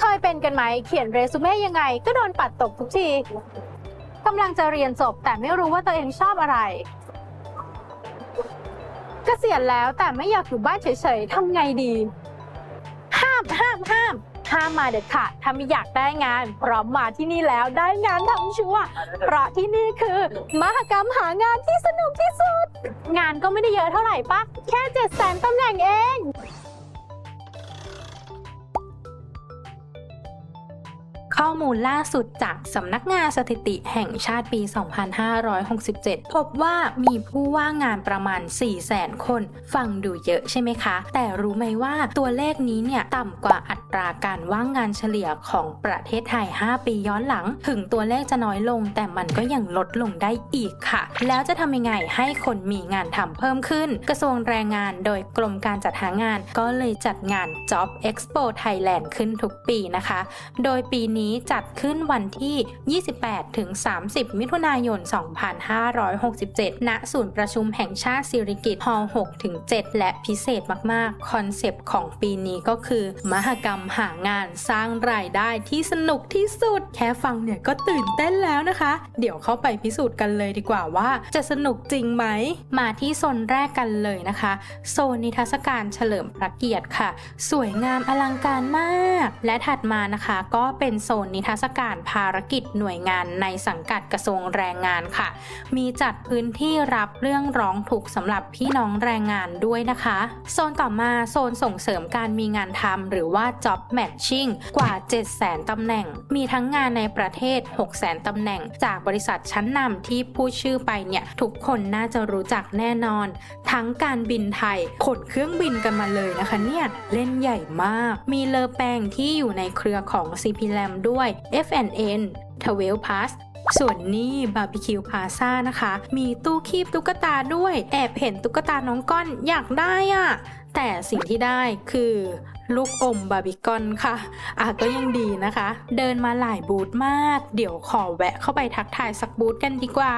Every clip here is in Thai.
เคยเป็นกันไหมเขียนเรซูเม่ยังไง ก็โดนปัดตกทุกทีกำลังจะเรียนจบแต่ไม่รู้ว่าตัวเองชอบอะไรเกษียณแล้วแต่ไม่อยากอยู่บ้านเฉยๆทำไงดี ห้ามห้ามห้ามห้ามมาเด็ดขาดถ้าไม่อยากได้งาน พราะมมาที่นี่แล้วได้งานทำชัวเพราะที่นี่คือ มหกรรมหางานที่สนุกที่สุด งานก็ไม่ได้เยอะเท่าไหร่ปะแค่เจ็ดแสนตำแหน่งเอง ข้อมูลล่าสุดจากสำนักงานสถิติแห่งชาติปี 2567 พบว่ามีผู้ว่างงานประมาณ 400,000 คน ฟังดูเยอะใช่ไหมคะ แต่รู้ไหมว่าตัวเลขนี้เนี่ยต่ำกว่าอัตราการว่างงานเฉลี่ยของประเทศไทย 5 ปีย้อนหลัง ถึงตัวเลขจะน้อยลง แต่มันก็ยังลดลงได้อีกค่ะ แล้วจะทำยังไงให้คนมีงานทำเพิ่มขึ้น กระทรวงแรงงานโดยกรมการจัดหางานก็เลยจัดงาน Job Expo Thailand ขึ้นทุกปีนะคะ โดยปีนี้จัดขึ้นวันที่ 28 ถึง 30 มิถุนายน 2567 ณ ศูนย์ประชุมแห่งชาติสิริกิติ์ฮอล6ถึง 7 และพิเศษมาก ๆ คอนเซปต์ของปีนี้ก็คือ มหกรรมหางานสร้างรายได้ที่สนุกที่สุด แค่ฟังเนี่ยก็ตื่นเต้นแล้วนะคะ เดี๋ยวเข้าไปพิสูจน์กันเลยดีกว่าว่าจะสนุกจริงไหม มาที่โซนแรกกันเลยนะคะ โซนนิทรรศการเฉลิมพระเกียรติค่ะ สวยงามอลังการมาก และถัดมานะคะก็เป็นโซนนิทรรศการภารกิจหน่วยงานในสังกัดกระทรวงแรงงานค่ะ มีจัดพื้นที่รับเรื่องร้องทุกข์สำหรับพี่น้องแรงงานด้วยนะคะ โซนต่อมาโซนส่งเสริมการมีงานทำหรือว่า job matching กว่า 700,000ตำแหน่ง มีทั้งงานในประเทศ 600,000ตำแหน่ง จากบริษัทชั้นนำที่พูดชื่อไปเนี่ย ทุกคนน่าจะรู้จักแน่นอน ทั้งการบินไทยขนเครื่องบินกันมาเลยนะคะเนี่ย เล่นใหญ่มาก มีเลอแปงที่อยู่ในเครือของ CP l a m ด้วย FNN 12 Plus ส่วนนี้บาร์บีคิวพาซ่านะคะ มีตู้คีบตุ๊กตาด้วย แอบเห็นตุ๊กตาน้องก้อนอยากได้อะ แต่สิ่งที่ได้คือลูกอมบาร์บีคอนค่ะ อะก็ยังดีนะคะ เดินมาหลายบูธมาก เดี๋ยวขอแวะเข้าไปทักทายสักบูธกันดีกว่า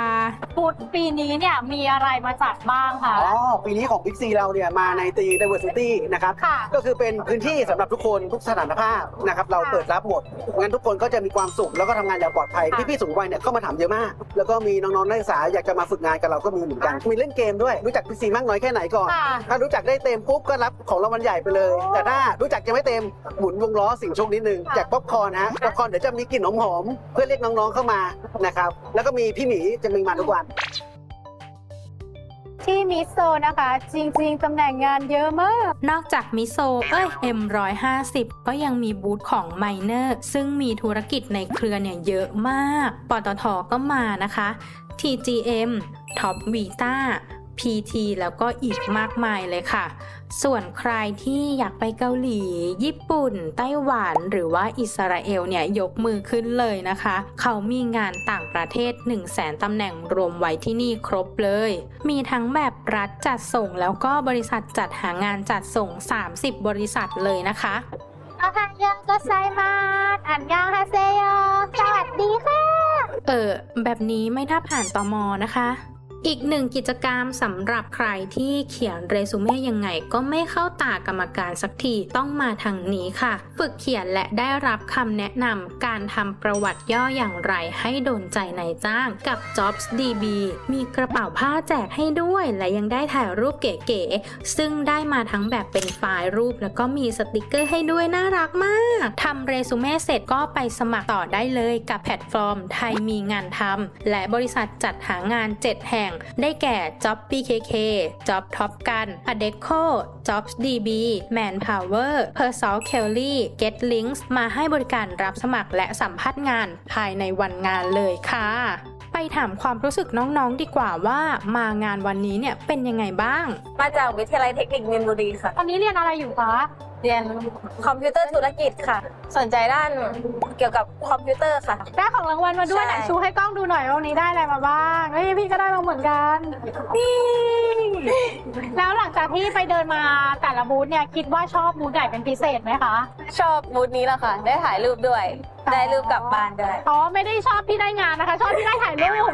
พูดปีนี้เนี่ยมีอะไรมาจัดบ้างคะ อ๋อ ปีนี้ของ Big C เราเนี่ยมาในตี diversity นะครับค่ะก็คือเป็นพื้นที่สำหรับทุกคนทุกสถานภาพนะครับ เราเปิดรับหมด งั้นทุกคนก็จะมีความสุขแล้วก็ทำงานอย่างปลอดภัยค่ะพี่ๆสูงวัยเนี่ยเข้ามาถามเยอะมาก แล้วก็มีน้องๆนักศึกษาอยากจะมาฝึกงานกับเราก็มีเหมือนกัน มีเล่นเกมด้วย รู้จัก Big C มากน้อยแค่ไหนก่อนค่ะถ้ารู้จักได้เต็มปุ๊บก็รับของรางวัลใหญ่ไปเลย แต่ถ้ารู้จักยังไม่เต็มหมุนวงล้อสิ่งโชคนิดนึงค่ะแจกป๊อปคอร์นฮะป๊อปคอร์นเดี๋ยวจะมีกลิ่นหอมๆเพื่อเรียกน้องๆเข้ามานะครับแล้วก็มีพี่หมีจะมีมาทุกวัน ที่มิโซนะคะ จริง ๆ ตำแหน่งงานเยอะมาก นอกจากมิโซเอ้ย M150 ก็ยังมีบูธของไมเนอร์ซึ่งมีธุรกิจในเครือเนี่ยเยอะมาก ปตทก็มานะคะ TGM Top Vita PT แล้วก็อีกมากมายเลยค่ะ ส่วนใครที่อยากไปเกาหลี ญี่ปุ่น ไต้หวันหรือว่าอิสราเอลเนี่ยยกมือขึ้นเลยนะคะ เขามีงานต่างประเทศ 1 0 0 0 0แสนตำแหน่งรวมไว้ที่นี่ครบเลย มีทั้งแบบรัฐจัดส่งแล้วก็บริษัทจัดหางานจัดส่ง 30 บริษัทเลยนะคะโอฮายองก็ไซมาสอันยองฮาเซโยสวัสดีค่ะ เออ แบบนี้ไม่น่าผ่านตอมอนะคะ อีกหนึ่งกิจกรรมสำหรับใครที่เขียนเรซูเม่ยังไงก็ไม่เข้าตากรรมการสักทีต้องมาทางนี้ค่ะ ฝึกเขียนและได้รับคำแนะนำการทำประวัติย่ออย่างไรให้โดนใจนายจ้างกับ Jobs DB มีกระเป๋าผ้าแจกให้ด้วย และยังได้ถ่ายรูปเก๋ๆซึ่งได้มาทั้งแบบเป็นไฟล์รูป แล้วก็มีสติกเกอร์ให้ด้วยน่ารักมากทำเรซูเม่เสร็จก็ไปสมัครต่อได้เลยกับแพลตฟอร์มไทยมีงานทำและบริษัทจัดหางาน 7 แห่งได้แก่ Job BKK Job Top Gun Adecco Jobs DB Manpower p e r s o l Kelly Get Links มาให้บริการรับสมัครและสัมภาษณ์งานภายในวันงานเลยค่ะไปถามความรู้สึกน้องๆดีกว่าว่ามางานวันนี้เนี่ยเป็นยังไงบ้าง มาจากวิทยาลัยเทคนิคมีนบุรีค่ะ ตอนนี้เรียนอะไรอยู่คะ เรียนคอมพิวเตอร์ธุรกิจค่ะ สนใจด้านเกี่ยวกับคอมพิวเตอร์ค่ะ ได้ของรางวัลมาด้วยใช่ไหนชูให้กล้องดูหน่อยว่าวันนี้ได้อะไรมาบ้างเฮ้ยพี่ก็ได้มาเหมือนกัน นี่ แล้วหลังจากที่ไปเดินมาแต่ละบูธเนี่ยคิดว่าชอบบูธไหนเป็นพิเศษไหมคะ ชอบบูธนี้แหละค่ะ ได้ถ่ายรูปด้วย ได้รูปกลับบ้านด้วย อ๋อไม่ได้ชอบที่ได้งานนะคะ ชอบที่ได้ถ่ายรูป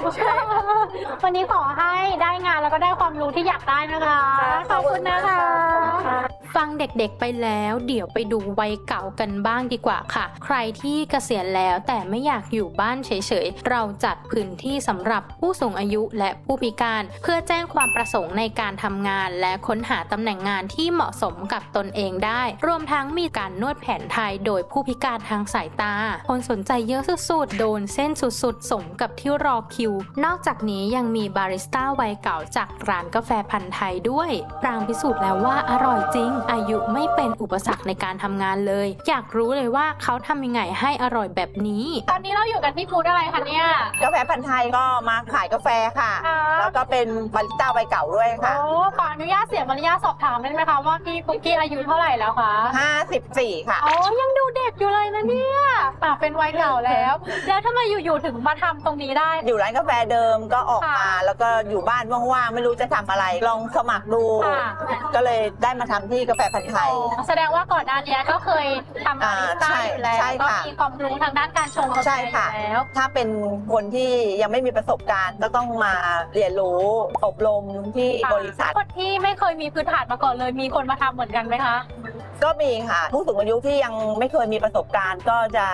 วันนี้ขอให้ได้งานแล้วก็ได้ความรู้ที่อยากได้นะคะค่ะขอบคุณนะคะขอบคุณค่ะ ฟังเด็กๆไปแล้ว เดี๋ยวไปดูวัยเก่ากันบ้างดีกว่าค่ะ ใครที่เกษียณแล้วแต่ไม่อยากอยู่บ้านเฉยๆ เราจัดพื้นที่สำหรับผู้สูงอายุและผู้พิการ เพื่อแจ้งความประสงค์ในการทำงาน และค้นหาตำแหน่งงานที่เหมาะสมกับตนเองได้ รวมทั้งมีการนวดแผนไทยโดยผู้พิการทางสายตา คนสนใจเยอะสุดๆ โดนเส้นสุดๆ สมกับที่รอคิว นอกจากนี้ยังมีบาริสต้าวัยเก่าจากร้านกาแฟพันธ์ไทยด้วย ปรางพิสูจน์แล้วว่าอร่อยจริงอายุไม่เป็นอุปสรรคในการทำงานเลย อยากรู้เลยว่าเขาทำยังไงให้อร่อยแบบนี้ ตอนนี้เราอยู่กันที่ฟูดอะไรคะเนี่ย กาแฟพันธ์ไทยก็มาขายกาแฟค่ะครับแล้วก็เป็นบาริสต้าใบเก่าด้วยค่ะ โอ้ขออนุญาตเสียมารยาทสอบถามได้ไหมคะว่าพี่ปุ๊กกี้อายุเท่าไหร่แล้วคะ54 ค่ะอ๋อยังดูเด็กอยู่เลยนะเนี่ยอะเป็นวัยเก่าแล้ว แล้วทำไมอยู่ๆถึงมาทำตรงนี้ได้ อยู่ร้านกาแฟเดิมก็ออกมา ค่ะแล้วก็อยู่บ้านว่างๆ ไม่รู้จะทำอะไร ลองสมัครดู ค่ะ ก็เลยได้มาทำที่กาแฟพันธ์ไทย แสดงว่าก่อนหน้านี้ก็เคยทำบาริสต้าอ่าใช่อยู่แล้วใช่ก็ค่ะ มีความรู้ทางด้านการชงกาแฟใช่อยู่ค่ะแล้ว ถ้าเป็นคนที่ยังไม่มีประสบการณ์ก็ต้องมาเรียนรู้อบรมที่บริษัท คนที่ไม่เคยมีพื้นฐานมาก่อนเลยมีคนมาทำเหมือนกันไหมคะ ก็มีค่ะ ผู้สูงอายุที่ยังไม่เคยมีประสบการณ์ ก็จะ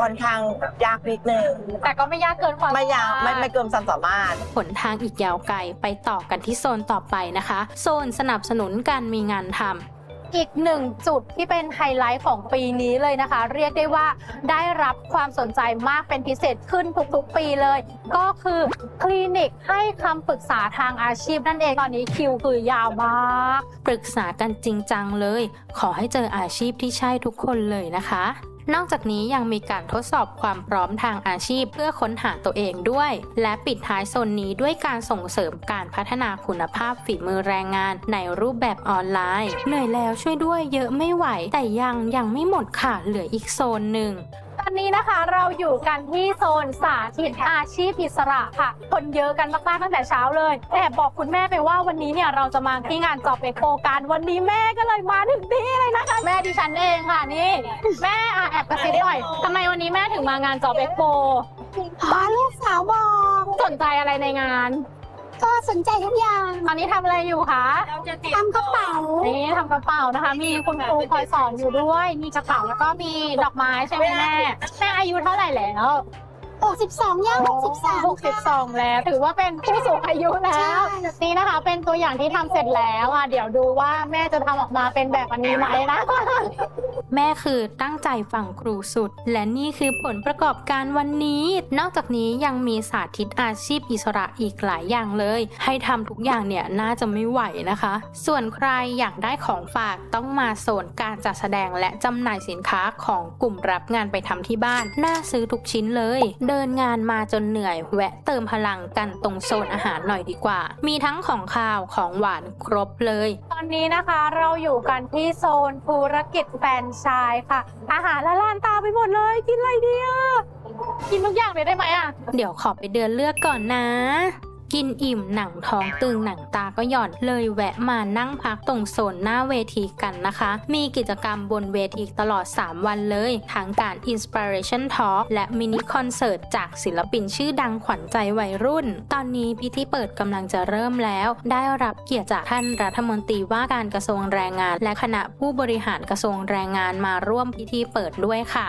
ค่อนข้างยากนิดนึงแต่ก็ไม่ยากเกินความไม่ยากไม่สรถไม่เกินความสามารถ ผลทางอีกยาวไกลไปต่อกันที่โซนต่อไปนะคะ โซนสนับสนุนการมีงานทำ อีกหนึ่งจุดที่เป็นไฮไลท์ของปีนี้เลยนะคะ เรียกได้ว่าได้รับความสนใจมากเป็นพิเศษขึ้นทุกๆ ปีเลย ก็คือคลินิกให้คำปรึกษาทางอาชีพนั่นเองตอนนี้คิวคือยาวมาก ปรึกษากันจริงจังเลย ขอให้เจออาชีพที่ใช่ทุกคนเลยนะคะ นอกจากนี้ยังมีการทดสอบความพร้อมทางอาชีพเพื่อค้นหาตัวเองด้วย และปิดท้ายโซนนี้ด้วยการส่งเสริมการพัฒนาคุณภาพฝีมือแรงงานในรูปแบบออนไลน์ เหนื่อยแล้วช่วยด้วยเยอะไม่ไหว แต่ยังยังไม่หมดค่ะเหลืออีกโซนหนึ่ง อนนี้นะคะเราอยู่กันที่โซนสาธิตอาชีพอิสระค่ะ คนเยอะกันมากๆตั้งแต่เช้าเลยแอบบอกคุณแม่ไปว่าวันนี้เนี่ยเราจะมาที่งานจอบเอ็กโปกันวันนี้แม่ก็เลยมาถึงที่เลยนะคะ แม่ดิฉันเองค่ะนี่ แม่อะแอบกระซิบหน่อยทำไมวันนี้แม่ถึงมางานจอบเอ็กโปพาลูกสาวบอกสนใจอะไรในงาน ก็สนใจทุกอย่าง ตอนนี้ทำอะไรอยู่คะทำกระเป๋า นี่ทำกระเป๋านะคะ มีคุณครูคอยสอนอยู่ด้วย มีกระเป๋าแล้วก็มีดอกไม้ใช่ไหมแม่ แม่อายุเท่าไหร่แล้ว 62ย่าง63 62 แล้ว ถือว่าเป็นผู้สูงอายุแล้วใช่ นี่นะคะ เป็นตัวอย่างที่ทำเสร็จแล้วอะเดี๋ยวดูว่าแม่จะทำออกมาเป็นแบบอันนี้ไหมนะ แม่คือตั้งใจฟังครูสุด และนี่คือผลประกอบการวันนี้ นอกจากนี้ยังมีสาธิตอาชีพอิสระอีกหลายอย่างเลย ให้ทำทุกอย่างเนี่ยน่าจะไม่ไหวนะคะ ส่วนใครอยากได้ของฝากต้องมาโซนการจัดแสดงและจำหน่ายสินค้าของกลุ่มรับงานไปทำที่บ้าน น่าซื้อทุกชิ้นเลย เดินงานมาจนเหนื่อย แวะเติมพลังกันตรงโซนอาหารหน่อยดีกว่า มีทั้งของข้าวของหวานครบเลย ตอนนี้นะคะเราอยู่กันที่โซนธุรกิจแฟรนไชส์ค่ะ อาหารละลานตาไปหมดเลย กินอะไรดีอะกินทุกอย่างเลยได้ไหมอะ เดี๋ยวขอไปเดินเลือกก่อนนะ กินอิ่มหนังท้องตึงหนังตาก็หย่อนเลยแวะมานั่งพักตรงโซนหน้าเวทีกันนะคะ มีกิจกรรมบนเวทีตลอด 3 วันเลย ทั้งการ Inspiration Talk และมินิคอนเสิร์ตจากศิลปินชื่อดังขวัญใจวัยรุ่น ตอนนี้พิธีเปิดกำลังจะเริ่มแล้ว ได้รับเกียรติจากท่านรัฐมนตรีว่าการกระทรวงแรงงาน และคณะผู้บริหารกระทรวงแรงงานมาร่วมพิธีเปิดด้วยค่ะ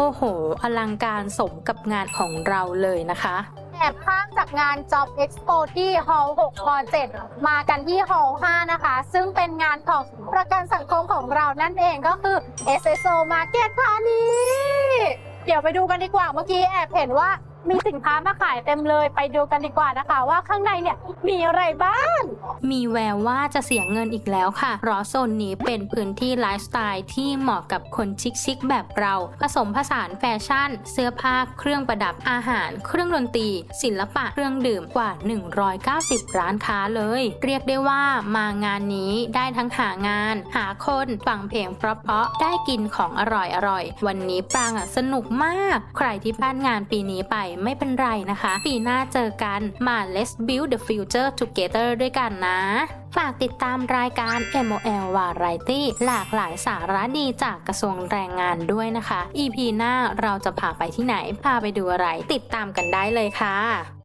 โอ้โห อลังการสมกับงานของเราเลยนะคะแอบข้ามจากงาน Job Expo ที่ Hall 6พ7มากันที่ Hall 5 นะคะ ซึ่งเป็นงานของประกันสังคมของเรานั่นเองก็คือ SSO Market ค่ะนี่เดี๋ยวไปดูกันดีกว่าเมื่อกี้แอบเห็นว่า มีสินค้ามาขายเต็มเลยไปดูกันดีกว่านะคะ ว่าข้างในเนี่ยมีอะไรบ้าง มีแววว่าจะเสียเงินอีกแล้วค่ะเพราะโซนนี้เป็นพื้นที่ไลฟ์สไตล์ที่เหมาะกับคนชิคๆแบบเรา ผสมผสานแฟชั่น เสื้อผ้าเครื่องประดับอาหาร เครื่องดนตรี ศิลปะเครื่องดื่มกว่า 190 ร้านค้าเลย เรียกได้ว่ามางานนี้ได้ทั้งหางาน หาคนฟังเพลงเพราะๆได้กินของอร่อยๆวันนี้ปรางอะสนุกมาก ใครที่พลาดงานปีนี้ไปไม่เป็นไรนะคะ ปีหน้าเจอกันมา let's build the future together ด้วยกันนะ ฝากติดตามรายการ MOL Variety หลากหลายสาระดีจากกระทรวงแรงงานด้วยนะคะ EP หน้าเราจะพาไปที่ไหน พาไปดูอะไร ติดตามกันได้เลยค่ะ